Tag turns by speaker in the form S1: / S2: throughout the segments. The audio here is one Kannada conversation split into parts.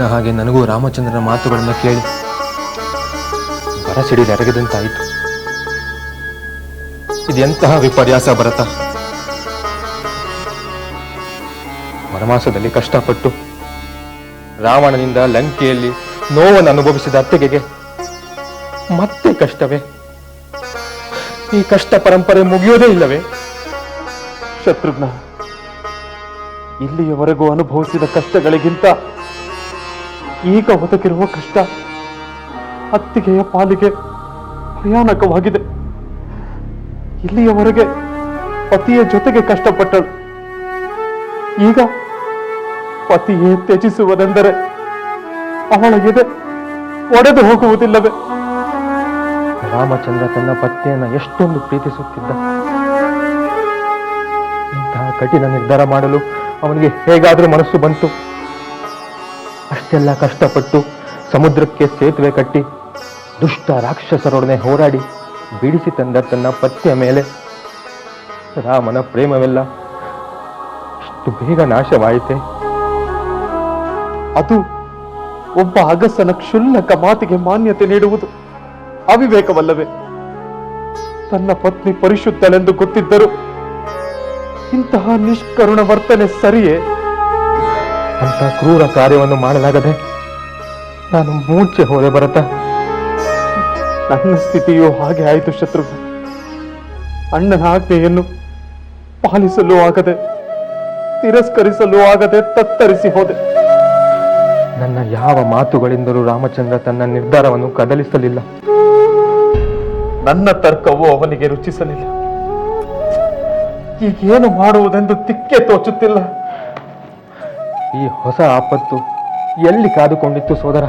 S1: ನಿನ್ನ ಹಾಗೆ ನನಗೂ ರಾಮಚಂದ್ರನ ಮಾತುಗಳನ್ನು ಕೇಳಿ. ಬರಸಿಡಿದು ಅರಗದಂತಾಯಿತು. ಇದೆಂತಹ ವಿಪರ್ಯಾಸ ಭರತ? ವನವಾಸದಲ್ಲಿ ಕಷ್ಟಪಟ್ಟು ರಾವಣನಿಂದ ಲಂಕೆಯಲ್ಲಿ ನೋವನ್ನು ಅನುಭವಿಸಿದ ಅತ್ತಿಗೆಗೆ ಮತ್ತೆ ಕಷ್ಟವೇ? ಈ ಕಷ್ಟ ಪರಂಪರೆ ಮುಗಿಯೋದೇ ಇಲ್ಲವೇ?
S2: ಶತ್ರುಘ್ನ, ಇಲ್ಲಿಯವರೆಗೂ ಅನುಭವಿಸಿದ ಕಷ್ಟಗಳಿಗಿಂತ ಈಗ ಒದಗಿರುವ ಕಷ್ಟ ಅತ್ತಿಗೆಯ ಪಾಲಿಗೆ ಭಯಾನಕವಾಗಿದೆ. ಇಲ್ಲಿಯವರೆಗೆ ಪತಿಯ ಜೊತೆಗೆ ಕಷ್ಟಪಟ್ಟಳು. ಈಗ ಪತಿಯೇ ತ್ಯಜಿಸುವುದೆಂದರೆ ಅವಳ ಎದೆ ಒಡೆದು ಹೋಗುವುದಿಲ್ಲವೆ?
S1: ರಾಮಚಂದ್ರ ತನ್ನ ಪತ್ನಿಯನ್ನು ಎಷ್ಟೊಂದು ಪ್ರೀತಿಸುತ್ತಿದ್ದ. ಇಂತಹ ಕಠಿಣ ನಿರ್ಧಾರ ಮಾಡಲು ಅವನಿಗೆ ಹೇಗಾದರೂ ಮನಸ್ಸು ಬಂತು. ಅಷ್ಟೆಲ್ಲ ಕಷ್ಟಪಟ್ಟು ಸಮುದ್ರಕ್ಕೆ ಸೇತುವೆ ಕಟ್ಟಿ ದುಷ್ಟ ರಾಕ್ಷಸರೊಡನೆ ಹೋರಾಡಿ ಬಿಡಿಸಿ ತಂದ ತನ್ನ ಪತ್ನಿಯ ಮೇಲೆ. ರಾಮನ ಪ್ರೇಮವೆಲ್ಲ ಅಷ್ಟು ಬೇಗ ನಾಶವಾಯಿತೆ.
S2: ಅದು ಒಬ್ಬ ಅಗಸನ ಕ್ಷುಲ್ಲಕ ಮಾತಿಗೆ ಮಾನ್ಯತೆ ನೀಡುವುದು ಅವಿವೇಕವಲ್ಲವೇ. ತನ್ನ ಪತ್ನಿ ಪರಿಶುದ್ಧಳೆಂದು ಗೊತ್ತಿದ್ದರು ಇಂತಹ ನಿಷ್ಕರುಣ ವರ್ತನೆ ಸರಿಯೇ.
S1: ಅಂತ ಕ್ರೂರ ಕಾರ್ಯವನ್ನು ಮಾಡಲಾಗದೆ ನಾನು ಮೂರ್ಛೆ ಹೋದೆ ಭರತ.
S2: ನನ್ನ ಸ್ಥಿತಿಯು ಹಾಗೆ ಆಯಿತು, ಶತ್ರು. ಅಣ್ಣನ ಆಜ್ಞೆಯನ್ನು ಪಾಲಿಸಲು ಆಗದೆ, ತಿರಸ್ಕರಿಸಲು ಆಗದೆ ತತ್ತರಿಸಿ ಹೋದೆ.
S1: ನನ್ನ ಯಾವ ಮಾತುಗಳಿಂದಲೂ ರಾಮಚಂದ್ರ ತನ್ನ ನಿರ್ಧಾರವನ್ನು ಕದಲಿಸಲಿಲ್ಲ.
S2: ನನ್ನ ತರ್ಕವು ಅವನಿಗೆ ರುಚಿಸಲಿಲ್ಲ. ಈಗೇನು ಮಾಡುವುದೆಂದು ತಿಕ್ಕೆ ತೋಚುತ್ತಿಲ್ಲ.
S1: ಈ ಹೊಸ ಆಪತ್ತು ಎಲ್ಲಿ ಕಾದುಕೊಂಡಿತ್ತು ಸೋದರ?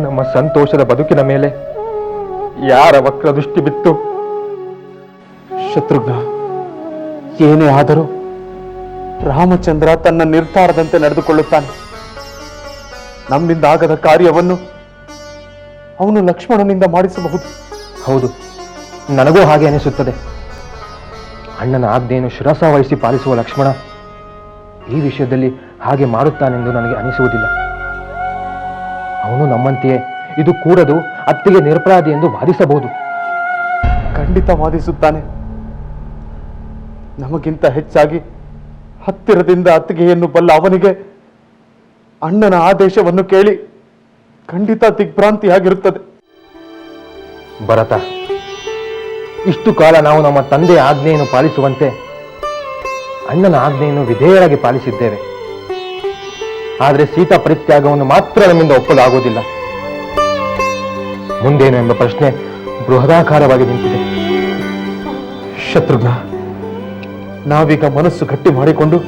S1: ನಮ್ಮ ಸಂತೋಷದ ಬದುಕಿನ ಮೇಲೆ ಯಾರ ವಕ್ರ ದೃಷ್ಟಿ ಬಿತ್ತು?
S2: ಶತ್ರುಘ್ನ ಏನೇ ಆದರೂ ರಾಮಚಂದ್ರ ತನ್ನ ನಿರ್ಧಾರದಂತೆ ನಡೆದುಕೊಳ್ಳುತ್ತಾನೆ. ನಮ್ಮಿಂದ ಆಗದ ಕಾರ್ಯವನ್ನು ಅವನು ಲಕ್ಷ್ಮಣನಿಂದ ಮಾಡಿಸಬಹುದು.
S1: ಹೌದು ನನಗೂ ಹಾಗೆ ಅನಿಸುತ್ತದೆ. ಅಣ್ಣನ ಆಜ್ಞೆಯನ್ನು ಶಿರಸ ವಹಿಸಿ ಪಾಲಿಸುವ ಲಕ್ಷ್ಮಣ ಈ ವಿಷಯದಲ್ಲಿ ಹಾಗೆ ಮಾಡುತ್ತಾನೆಂದು ನನಗೆ ಅನಿಸುವುದಿಲ್ಲ. ಅವನು ನಮ್ಮಂತೆಯೇ. ಇದು ಕೂಡದು ಅತ್ತಿಗೆ ನಿರಪರಾಧಿ ಎಂದು ವಾದಿಸಬಹುದು.
S2: ಖಂಡಿತ ವಾದಿಸುತ್ತಾನೆ. ನಮಗಿಂತ ಹೆಚ್ಚಾಗಿ ಹತ್ತಿರದಿಂದ ಅತ್ತಿಗೆಯನ್ನು ಬಲ್ಲ ಅವನಿಗೆ ಅಣ್ಣನ ಆದೇಶವನ್ನು ಕೇಳಿ ಖಂಡಿತ ದಿಗ್ಭ್ರಾಂತಿಯಾಗಿರುತ್ತದೆ.
S1: ಭರತ ಇಷ್ಟು ಕಾಲ ನಾವು ನಮ್ಮ ತಂದೆಯ ಆಜ್ಞೆಯನ್ನು ಪಾಲಿಸುವಂತೆ ಅಣ್ಣನ ಆಜ್ಞೆಯನ್ನು ವಿಧೇಯರಾಗಿ ಪಾಲಿಸಿದ್ದೇವೆ. ಆದರೆ ಸೀತಾ ಪರಿತ್ಯಾಗವನ್ನು ಮಾತ್ರ ನಮ್ಮಿಂದ ಒಪ್ಪಲಾಗುವುದಿಲ್ಲ. ಮುಂದೇನು ಎಂಬ ಪ್ರಶ್ನೆ ಬೃಹದಾಕಾರವಾಗಿ ನಿಂತಿದೆ.
S2: ಶತ್ರುಘ್ನ, ನಾವೀಗ ಮನಸ್ಸು ಗಟ್ಟಿ ಮಾಡಿಕೊಂಡು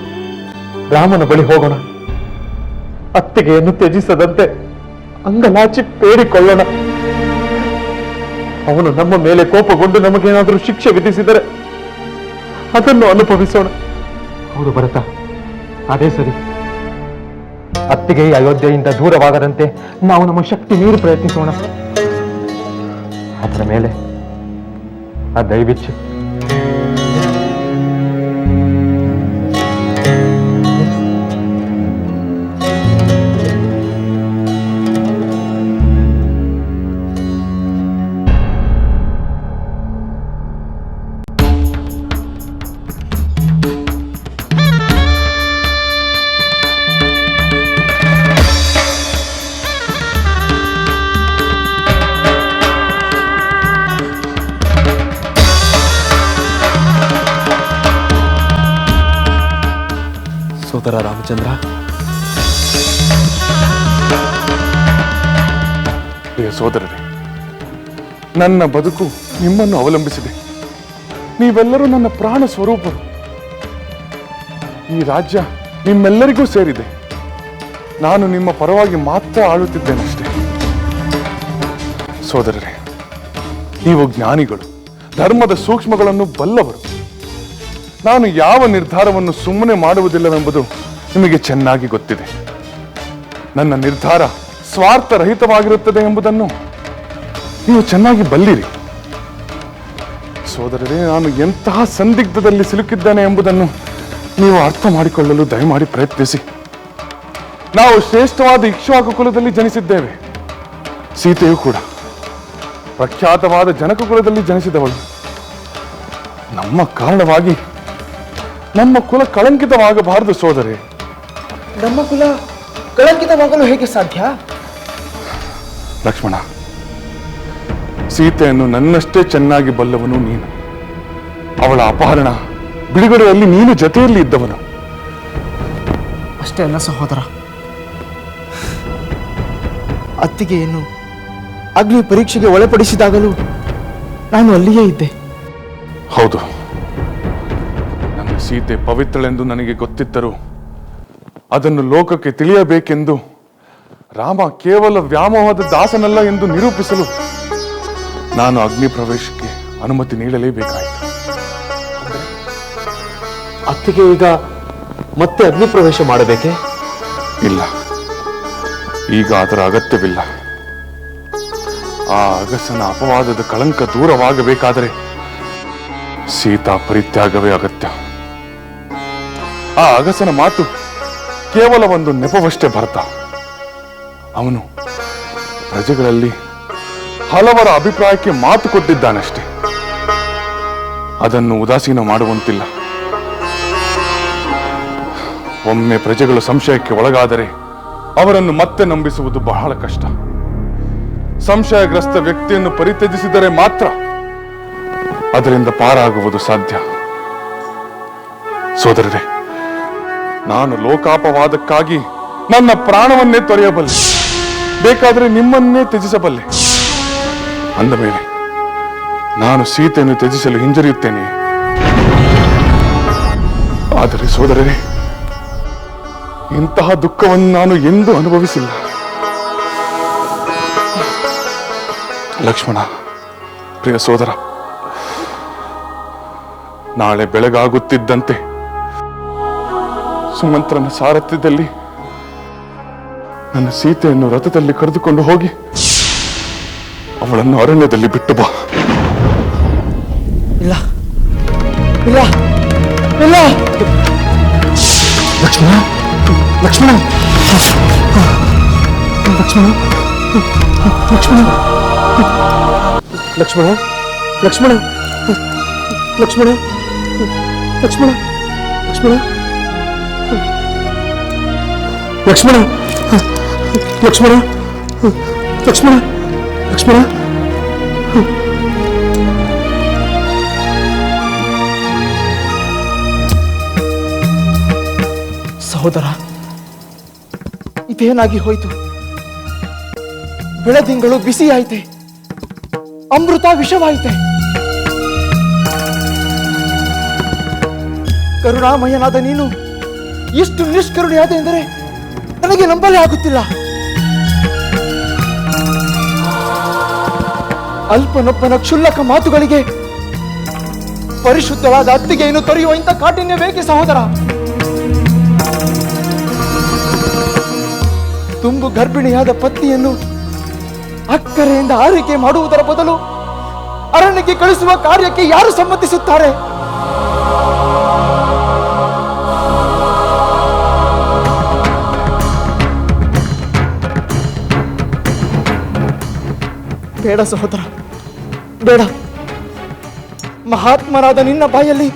S2: ರಾಮನ ಬಳಿ ಹೋಗೋಣ. ಅತ್ತಿಗೆಯನ್ನು ತ್ಯಜಿಸದಂತೆ ಅಂಗಲಾಚಿ ಬೇಡಿಕೊಳ್ಳೋಣ ಅವನು ನಮ್ಮ ಮೇಲೆ ಕೋಪಗೊಂಡು ನಮಗೇನಾದರೂ ಶಿಕ್ಷೆ ವಿಧಿಸಿದರೆ ಅದನ್ನು ಅನುಭವಿಸೋಣ.
S1: ಹೌದು ಭರತ. ಅದೇ ಸರಿ. ಅತ್ತಿಗೆ ಅಯೋಧ್ಯೆಯಿಂದ ದೂರವಾಗದಂತೆ ನಾವು ನಮ್ಮ ಶಕ್ತಿ ಮೀರಿ ಪ್ರಯತ್ನಿಸೋಣ. ಅದರ ಮೇಲೆ ಆ ದಯವಿಚ್ಛೆ
S2: ಸೋದರ ರಾಮಚಂದ್ರ.
S3: ಪ್ರಿಯ ಸೋದರರೇ, ನನ್ನ ಬದುಕು ನಿಮ್ಮನ್ನು ಅವಲಂಬಿಸಿದೆ. ನೀವೆಲ್ಲರೂ ನನ್ನ ಪ್ರಾಣ ಸ್ವರೂಪರು. ಈ ರಾಜ್ಯ ನಿಮ್ಮೆಲ್ಲರಿಗೂ ಸೇರಿದೆ. ನಾನು ನಿಮ್ಮ ಪರವಾಗಿ ಮಾತ್ರ ಆಳುತ್ತಿದ್ದೇನಷ್ಟೇ. ಸೋದರರೇ, ನೀವು ಜ್ಞಾನಿಗಳು, ಧರ್ಮದ ಸೂಕ್ಷ್ಮಗಳನ್ನು ಬಲ್ಲವರು. ನಾನು ಯಾವ ನಿರ್ಧಾರವನ್ನು ಸುಮ್ಮನೆ ಮಾಡುವುದಿಲ್ಲವೆಂಬುದು ನಿಮಗೆ ಚೆನ್ನಾಗಿ ಗೊತ್ತಿದೆ. ನನ್ನ ನಿರ್ಧಾರ ಸ್ವಾರ್ಥರಹಿತವಾಗಿರುತ್ತದೆ ಎಂಬುದನ್ನು ನೀವು ಚೆನ್ನಾಗಿ ಬಲ್ಲಿರಿ. ಸೋದರರೇ, ನಾನು ಎಂತಹ ಸಂದಿಗ್ಧದಲ್ಲಿ ಸಿಲುಕಿದ್ದೇನೆ ಎಂಬುದನ್ನು ನೀವು ಅರ್ಥ ಮಾಡಿಕೊಳ್ಳಲು ದಯಮಾಡಿ ಪ್ರಯತ್ನಿಸಿ. ನಾವು ಶ್ರೇಷ್ಠವಾದ ಇಕ್ಷ್ವಾಕು ಕುಲದಲ್ಲಿ ಜನಿಸಿದ್ದೇವೆ. ಸೀತೆಯು ಕೂಡ ಪ್ರಖ್ಯಾತವಾದ ಜನಕ ಕುಲದಲ್ಲಿ ಜನಿಸಿದವಳು. ನಮ್ಮ ಕಾರಣವಾಗಿ ನಮ್ಮ ಕುಲ ಕಳಂಕಿತವಾಗಬಾರದು ಸೋದರಿ.
S1: ನಮ್ಮ ಕುಲ ಕಳಂಕಿತವಾಗಲು ಹೇಗೆ ಸಾಧ್ಯ?
S3: ಲಕ್ಷ್ಮಣ ಸೀತೆಯನ್ನು ನನ್ನಷ್ಟೇ ಚೆನ್ನಾಗಿ ಬಲ್ಲವನು ನೀನು. ಅವಳ ಅಪಹರಣ ಬಿಡುಗಡೆಯಲ್ಲಿ ನೀನು ಜೊತೆಯಲ್ಲಿ ಇದ್ದವನು.
S4: ಅಷ್ಟೇ ಅಲ್ಲ ಸಹೋದರ. ಅತ್ತಿಗೆಯನ್ನು ಅಗ್ನಿ ಪರೀಕ್ಷೆಗೆ ಒಳಪಡಿಸಿದಾಗಲೂ ನಾನು ಅಲ್ಲಿಯೇ ಇದ್ದೆ.
S3: ಹೌದು. ಸೀತೆ ಪವಿತ್ರಳೆಂದು ನನಗೆ ಗೊತ್ತಿತ್ತರು ಅದನ್ನು ಲೋಕಕ್ಕೆ ತಿಳಿಯಬೇಕೆಂದು ರಾಮ ಕೇವಲ ವ್ಯಾಮೋಹದ ದಾಸನಲ್ಲ ಎಂದು ನಿರೂಪಿಸಲು ನಾನು ಅಗ್ನಿ ಪ್ರವೇಶಕ್ಕೆ ಅನುಮತಿ ನೀಡಲೇಬೇಕಾಯಿತು.
S2: ಅತ್ತಿಗೆ ಈಗ ಮತ್ತೆ ಅಗ್ನಿ ಪ್ರವೇಶ ಮಾಡಬೇಕೆ?
S3: ಇಲ್ಲ. ಈಗ ಅದರ ಅಗತ್ಯವಿಲ್ಲ. ಆ ಅಗಸನ ಅಪವಾದದ ಕಳಂಕ ದೂರವಾಗಬೇಕಾದರೆ ಸೀತಾ ಪರಿತ್ಯಾಗವೇ ಅಗತ್ಯ. ಆ ಅಗಸನ ಮಾತು ಕೇವಲ ಒಂದು ನೆಪವಷ್ಟೇ ಭರತ. ಅವನು ಪ್ರಜೆಗಳಲ್ಲಿ ಹಲವರ ಅಭಿಪ್ರಾಯಕ್ಕೆ ಮಾತು ಕೊಟ್ಟಿದ್ದಾನಷ್ಟೇ. ಅದನ್ನು ಉದಾಸೀನ ಮಾಡುವಂತಿಲ್ಲ. ಒಮ್ಮೆ ಪ್ರಜೆಗಳು ಸಂಶಯಕ್ಕೆ ಒಳಗಾದರೆ ಅವರನ್ನು ಮತ್ತೆ ನಂಬಿಸುವುದು ಬಹಳ ಕಷ್ಟ. ಸಂಶಯಗ್ರಸ್ತ ವ್ಯಕ್ತಿಯನ್ನು ಪರಿತ್ಯಜಿಸಿದರೆ ಮಾತ್ರ ಅದರಿಂದ ಪಾರಾಗುವುದು ಸಾಧ್ಯ. ಸೋದರರೇ ನಾನು ಲೋಕಾಪವಾದಕ್ಕಾಗಿ ನನ್ನ ಪ್ರಾಣವನ್ನೇ ತೊರೆಯಬಲ್ಲೆ. ಬೇಕಾದರೆ ನಿಮ್ಮನ್ನೇ ತ್ಯಜಿಸಬಲ್ಲೆ. ಅಂದ ಮೇಲೆ ನಾನು ಸೀತೆಯನ್ನು ತ್ಯಜಿಸಲು ಹಿಂಜರಿಯುತ್ತೇನೆ. ಆದರೆ ಸೋದರರೇ, ಇಂತಹ ದುಃಖವನ್ನು ನಾನು ಎಂದೂ ಅನುಭವಿಸಿಲ್ಲ. ಲಕ್ಷ್ಮಣ, ಪ್ರಿಯ ಸೋದರ, ನಾಳೆ ಬೆಳಗಾಗುತ್ತಿದ್ದಂತೆ ಸುಮಂತ್ರನ ಸಾರಥ್ಯದಲ್ಲಿ ನನ್ನ ಸೀತೆಯನ್ನು ರಥದಲ್ಲಿ ಕರೆದುಕೊಂಡು ಹೋಗಿ ಅವಳನ್ನು ಅರಣ್ಯದಲ್ಲಿ ಬಿಟ್ಟು ಬಾ
S4: ಇಲ್ಲ ಇಲ್ಲ ಇಲ್ಲ ಲಕ್ಷ್ಮಣ ಲಕ್ಷ್ಮಣ ಲಕ್ಷ್ಮಣ ಲಕ್ಷ್ಮಣ ಲಕ್ಷ್ಮಣ ಲಕ್ಷ್ಮಣ ಲಕ್ಷ್ಮಣ ಲಕ್ಷ್ಮಣ ಲಕ್ಷ್ಮಣ ಲಕ್ಷ್ಮಣ. ಲಕ್ಷ್ಮಣ. ಲಕ್ಷ್ಮಣ. ಲಕ್ಷ್ಮಣ. ಸಹೋದರ, ಇದೇನಾಗಿ ಹೋಯಿತು? ಬೆಳದಿಂಗಳು ಬಿಸಿ ಆಯ್ತೆ. ಅಮೃತ ವಿಷವಾಯಿತೆ. ಕರುಣಾಮಯನಾದ ನೀನು ಇಷ್ಟು ನಿಷ್ಕರುಣೆಯಾದ ಎಂದರೆ ನನಗೆ ನಂಬಲೇ ಆಗುತ್ತಿಲ್ಲ. ಅಲ್ಪನೊಪ್ಪನ ಕ್ಷುಲ್ಲಕ ಮಾತುಗಳಿಗೆ ಪರಿಶುದ್ಧವಾದ ಅತ್ತಿಗೆಯನ್ನು ತೊರೆಯುವ ಇಂಥ ಕಾಠಿಣ್ಯ ಬೇಕೆ ಸಹೋದರ? ತುಂಬು ಗರ್ಭಿಣಿಯಾದ ಪತ್ನಿಯನ್ನು ಅಕ್ಕರೆಯಿಂದ ಆರೈಕೆ ಮಾಡುವುದರ ಬದಲು ಅರಣ್ಯಕ್ಕೆ ಕಳಿಸುವ ಕಾರ್ಯಕ್ಕೆ ಯಾರು ಸಮ್ಮತಿಸುತ್ತಾರೆ? ಬೇಡ ಸಹೋದರ, ಬೇಡ. ಮಹಾತ್ಮರಾದ ನಿನ್ನ ಬಾಯಲ್ಲಿ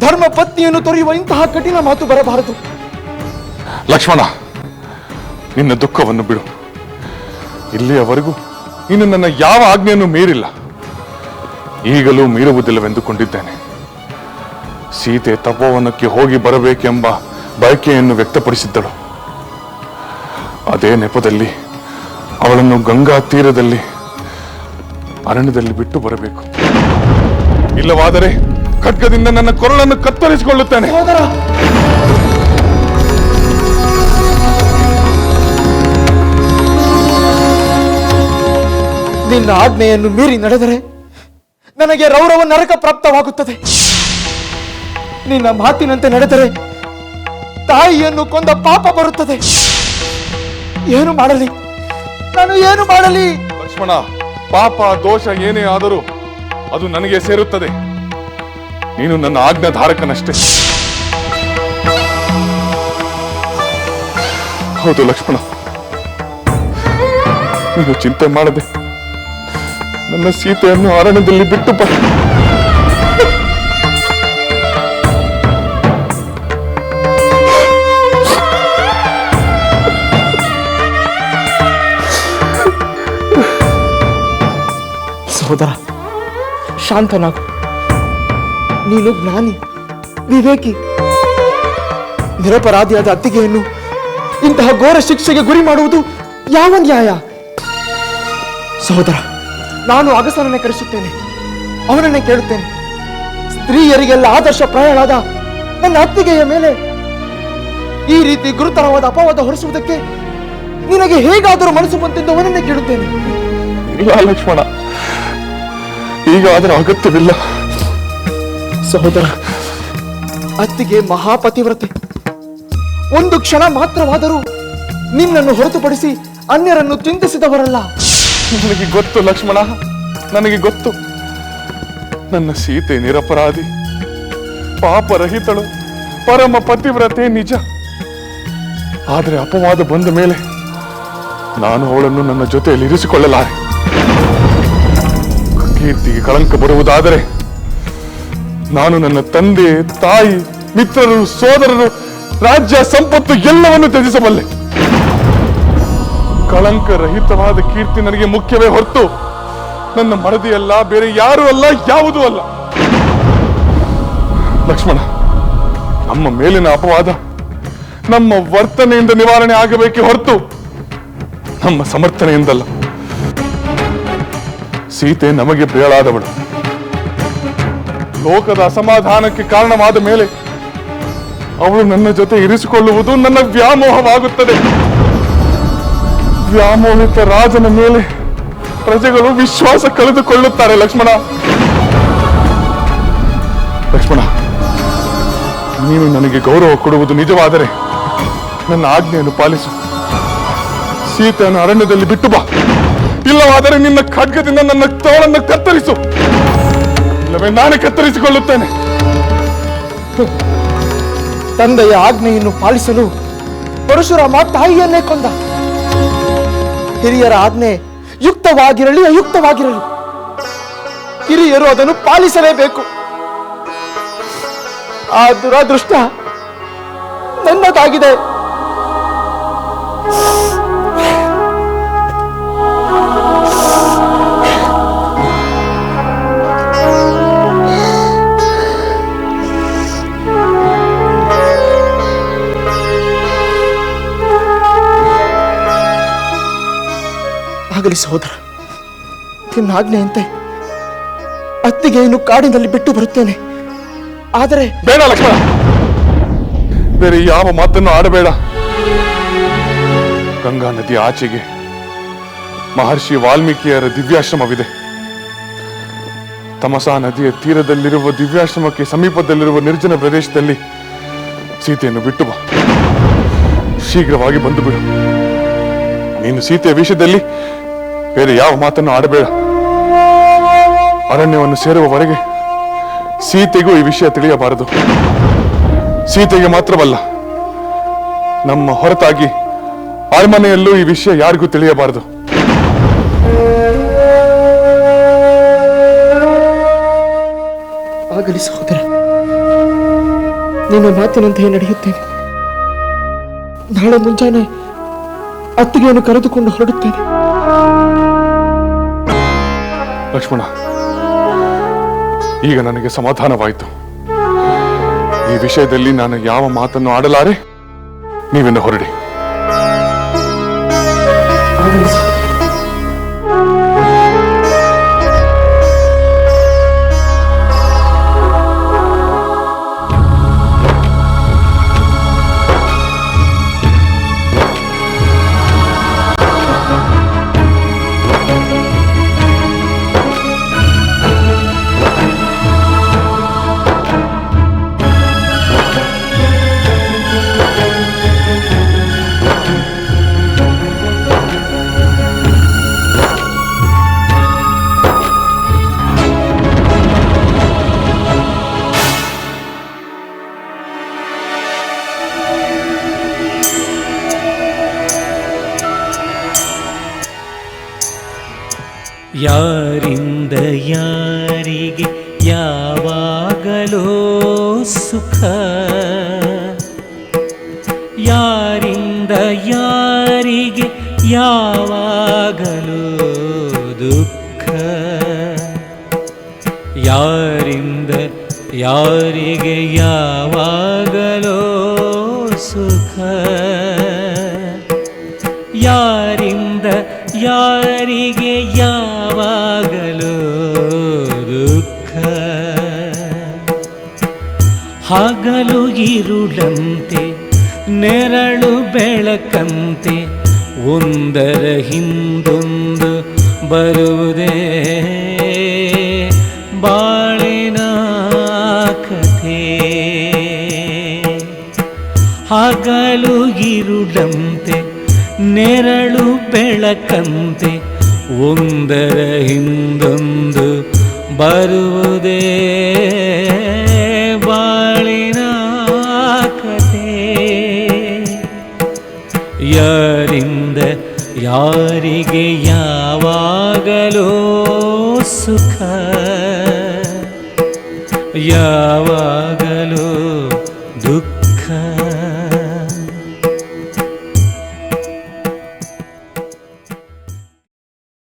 S4: ಧರ್ಮ ಪತ್ನಿಯನ್ನು ತೊರೆಯುವ ಇಂತಹ ಕಠಿಣ ಮಾತು ಬರಬಾರದು.
S3: ಲಕ್ಷ್ಮಣ, ನಿನ್ನ ದುಃಖವನ್ನು ಬಿಡು. ಇಲ್ಲಿಯವರೆಗೂ ಇನ್ನು ನನ್ನ ಯಾವ ಆಜ್ಞೆಯನ್ನು ಮೀರಿಲ್ಲ. ಈಗಲೂ ಮೀರುವುದಿಲ್ಲವೆಂದುಕೊಂಡಿದ್ದೇನೆ. ಸೀತೆ ತಪೋವನಕ್ಕೆ ಹೋಗಿ ಬರಬೇಕೆಂಬ ಬಯಕೆಯನ್ನು ವ್ಯಕ್ತಪಡಿಸಿದ್ದಳು. ಅದೇ ನೆಪದಲ್ಲಿ ಅವಳನ್ನು ಗಂಗಾ ತೀರದಲ್ಲಿ, ಅರಣ್ಯದಲ್ಲಿ ಬಿಟ್ಟು ಬರಬೇಕು. ಇಲ್ಲವಾದರೆ ಖಡ್ಗದಿಂದ ನನ್ನ ಕೊರಳನ್ನು ಕತ್ತರಿಸಿಕೊಳ್ಳುತ್ತೇನೆ.
S4: ನಿನ್ನ ಆಜ್ಞೆಯನ್ನು ಮೀರಿ ನಡೆದರೆ ನನಗೆ ರೌರವ ನರಕ ಪ್ರಾಪ್ತವಾಗುತ್ತದೆ. ನಿನ್ನ ಮಾತಿನಂತೆ ನಡೆದರೆ ತಾಯಿಯನ್ನು ಕೊಂದ ಪಾಪ ಬರುತ್ತದೆ. ಏನು ಮಾಡಲಿ? ನಾನು ಏನು ಮಾಡಲಿ?
S3: ಲಕ್ಷ್ಮಣ, ಪಾಪ ದೋಷ ಏನೇ ಆದರೂ ಅದು ನನಗೆ ಸೇರುತ್ತದೆ. ನೀನು ನನ್ನ ಆಜ್ಞಾಧಾರಕನಷ್ಟೇ. ಹೌದು ಲಕ್ಷ್ಮಣ, ನೀನು ಚಿಂತೆ ಮಾಡದೆ ನನ್ನ ಸೀತೆಯನ್ನು ಅರಣ್ಯದಲ್ಲಿ ಬಿಟ್ಟು ಬಾ.
S4: ಸಹೋದರ. ಶಾಂತನಾಗು. ನೀನು. ಜ್ಞಾನಿ ವಿವೇಕಿ. ನಿರಪರಾಧಿಯಾದ ಅತ್ತಿಗೆಯನ್ನು ಇಂತಹ ಘೋರ ಶಿಕ್ಷೆಗೆ ಗುರಿ ಮಾಡುವುದು ಯಾವ ನ್ಯಾಯ? ಸಹೋದರ, ನಾನು ಅಗಸನನ್ನೇ ಕರೆಸುತ್ತೇನೆ. ಅವನನ್ನೇ ಕೇಳುತ್ತೇನೆ. ಸ್ತ್ರೀಯರಿಗೆಲ್ಲ ಆದರ್ಶ ಪ್ರಯಾಣದ ನನ್ನ ಅತ್ತಿಗೆಯ ಮೇಲೆ ಈ ರೀತಿ ಗುರುತರವಾದ ಅಪವಾದ ಹೊರಿಸುವುದಕ್ಕೆ ನಿನಗೆ ಹೇಗಾದರೂ ಮನಸ್ಸು ಬಂತೆಂದು ಅವನನ್ನೇ ಕೇಳುತ್ತೇನೆ.
S3: ಲಕ್ಷ್ಮಣ. ಈಗ ಅದರ ಅಗತ್ಯವಿಲ್ಲ
S4: ಸಹೋದರ, ಅತ್ತಿಗೆ ಮಹಾಪತಿವ್ರತೆ. ಒಂದು ಕ್ಷಣ ಮಾತ್ರವಾದರೂ ನಿನ್ನನ್ನು ಹೊರತುಪಡಿಸಿ ಅನ್ಯರನ್ನು ಚಿಂತಿಸಿದವರಲ್ಲ.
S3: ನನಗೆ ಗೊತ್ತು ಲಕ್ಷ್ಮಣ, ನನಗೆ ಗೊತ್ತು. ನನ್ನ ಸೀತೆ ನಿರಪರಾಧಿ, ಪಾಪರಹಿತಳು, ಪರಮ ಪತಿವ್ರತೆ ನಿಜ. ಆದರೆ ಅಪವಾದ ಬಂದ ಮೇಲೆ ನಾನು ಅವಳನ್ನು ನನ್ನ ಜೊತೆಯಲ್ಲಿ ಇರಿಸಿಕೊಳ್ಳಲಾರೆ ಕೀರ್ತಿಗೆ ಕಳಂಕ ಬರುವುದಾದರೆ ನಾನು ನನ್ನ ತಂದೆ, ತಾಯಿ, ಮಿತ್ರರು, ಸೋದರರು, ರಾಜ್ಯ ಸಂಪತ್ತು ಎಲ್ಲವನ್ನು ತ್ಯಜಿಸಬಲ್ಲೆ. ಕಳಂಕ ರಹಿತವಾದ ಕೀರ್ತಿ ನನಗೆ ಮುಖ್ಯವೇ ಹೊರತು ನನ್ನ ಮಡದಿಯಲ್ಲ ಬೇರೆ ಯಾರು ಅಲ್ಲ, ಯಾವುದೂ ಅಲ್ಲ. ಲಕ್ಷ್ಮಣ, ನಮ್ಮ ಮೇಲಿನ ಅಪವಾದ, ನಮ್ಮ ವರ್ತನೆಯಿಂದ ನಿವಾರಣೆ ಆಗಬೇಕೆ ಹೊರತು ನಮ್ಮ ಸಮರ್ಥನೆಯಿಂದಲ್ಲ. ಸೀತೆ ನಮಗೆ ಪ್ರಿಯಳಾದವಳು ಲೋಕದ ಅಸಮಾಧಾನಕ್ಕೆ ಕಾರಣವಾದ ಮೇಲೆ ಅವಳು ನನ್ನ ಜೊತೆ ಇರಿಸಿಕೊಳ್ಳುವುದು ನನ್ನ ವ್ಯಾಮೋಹವಾಗುತ್ತದೆ. ವ್ಯಾಮೋಹಿತ ರಾಜನ ಮೇಲೆ ಪ್ರಜೆಗಳು ವಿಶ್ವಾಸ ಕಳೆದುಕೊಳ್ಳುತ್ತಾರೆ, ಲಕ್ಷ್ಮಣ. ಲಕ್ಷ್ಮಣ, ನೀನು ನನಗೆ ಗೌರವ ಕೊಡುವುದು ನಿಜವಾದರೆ ನನ್ನ ಆಜ್ಞೆಯನ್ನು ಪಾಲಿಸು. ಸೀತೆಯನ್ನು ಅರಣ್ಯದಲ್ಲಿ ಬಿಟ್ಟು ಬಾ. ಇಲ್ಲವಾದರೆ ನಿನ್ನ ಖಡ್ಗದಿಂದ ನನ್ನ ತೋಳನ್ನು ಕತ್ತರಿಸು. ಇಲ್ಲವೇ ನಾನೇ ಕತ್ತರಿಸಿಕೊಳ್ಳುತ್ತೇನೆ.
S4: ತಂದೆಯ ಆಜ್ಞೆಯನ್ನು ಪಾಲಿಸಲು ಪರಶುರಾಮ ತಾಯಿಯನ್ನೇ ಕೊಂದ. ಹಿರಿಯರ ಆಜ್ಞೆ ಯುಕ್ತವಾಗಿರಲಿ, ಅಯುಕ್ತವಾಗಿರಲಿ. ಹಿರಿಯರು ಅದನ್ನು ಪಾಲಿಸಲೇಬೇಕು. ಆ ದುರಾದೃಷ್ಟ ನನ್ನದಾಗಿದೆ. ಆಗಲಿ ಸಹೋದರ ನಿನ್ನ ಆಜ್ಞೆಯಂತೆ ಅತ್ತಿಗೆಯನ್ನು ಕಾಡಿನಲ್ಲಿ ಬಿಟ್ಟು ಬರುತ್ತೇನೆ. ಆದರೆ
S3: ಬೇಡ ಲಕ್ಷ್ಮಣ. ಬೇರೆ ಯಾವ ಮಾತನ್ನು ಆಡಬೇಡ. ಗಂಗಾ ನದಿ ಆಚೆಗೆ ಮಹರ್ಷಿ ವಾಲ್ಮೀಕಿಯರ ದಿವ್ಯಾಶ್ರಮವಿದೆ. ತಮಸಾ ನದಿಯ ತೀರದಲ್ಲಿರುವ ದಿವ್ಯಾಶ್ರಮಕ್ಕೆ ಸಮೀಪದಲ್ಲಿರುವ ನಿರ್ಜನ ಪ್ರದೇಶದಲ್ಲಿ ಸೀತೆಯನ್ನು ಬಿಟ್ಟು ಬಾ. ಶೀಘ್ರವಾಗಿ ಬಂದು ಬಿಡು. ನೀನು ಸೀತೆಯ ವಿಷಯದಲ್ಲಿ ಬೇರೆ ಯಾವ ಮಾತನ್ನು ಆಡಬೇಡ. ಅರಣ್ಯವನ್ನು ಸೇರುವವರೆಗೆ ಸೀತೆಗೂ ಈ ವಿಷಯ ತಿಳಿಯಬಾರದು. ಸೀತೆಗೆ ಮಾತ್ರವಲ್ಲ, ನಮ್ಮ ಹೊರತಾಗಿ ಅರಮನೆಯಲ್ಲೂ ಈ ವಿಷಯ ಯಾರಿಗೂ ತಿಳಿಯಬಾರದು.
S4: ಆಗಲಿ ನಿನ್ನ ಮಾತಿನಂತೆಯೇ ನಡೆಯುತ್ತೇನೆ ನಾಳೆ ಮುಂಜಾನೆ ಅತ್ತಿಗೆಯನ್ನು ಕರೆದುಕೊಂಡು ಹೊರಡುತ್ತೇನೆ.
S3: ಲಕ್ಷ್ಮಣ, ಈಗ ನನಗೆ ಸಮಾಧಾನವಾಯಿತು. ಈ ವಿಷಯದಲ್ಲಿ ನಾನು ಯಾವ ಮಾತನ್ನು ಆಡಲಾರೆ? ನೀವಿನ್ನು ಹೊರಡಿ.
S5: ಯಾರಿಂದ ಯಾರಿಗೆ ಯಾವಾಗಲೋ ಸುಖ? ಯಾರಿಂದ ಯಾರಿಗೆ ಯಾವಾಗಲೋ ದುಃಖ? ಯಾರಿಂದ ಯಾರಿಗೆ ಯಾವಾಗಲೋ ಸುಖ? ಯಾರಿಂದ ಯಾರಿಗೆ ಯಾವಾಗಲೂ ದುಃಖ? ಹಗಲು ಇರುಳಂತೆ ನೆರಳು ಬೆಳಕಂತೆ ಒಂದರ ಹಿಂದೊಂದು ಬರುವುದೇ? ಬಾಳಿನ ಕಥೆ. ಹಗಲು ಇರುಳಂತೆ ನೆರಳು ಬೆಳಕಂತೆ ಒಂದರ ಹಿಂದೊಂದು ಬರುವುದೇ ಬಾಳಿನ ಕತೆ. ಯಾರಿಂದ ಯಾರಿಗೆ ಯಾವಾಗಲೋ ಸುಖ ಯಾವ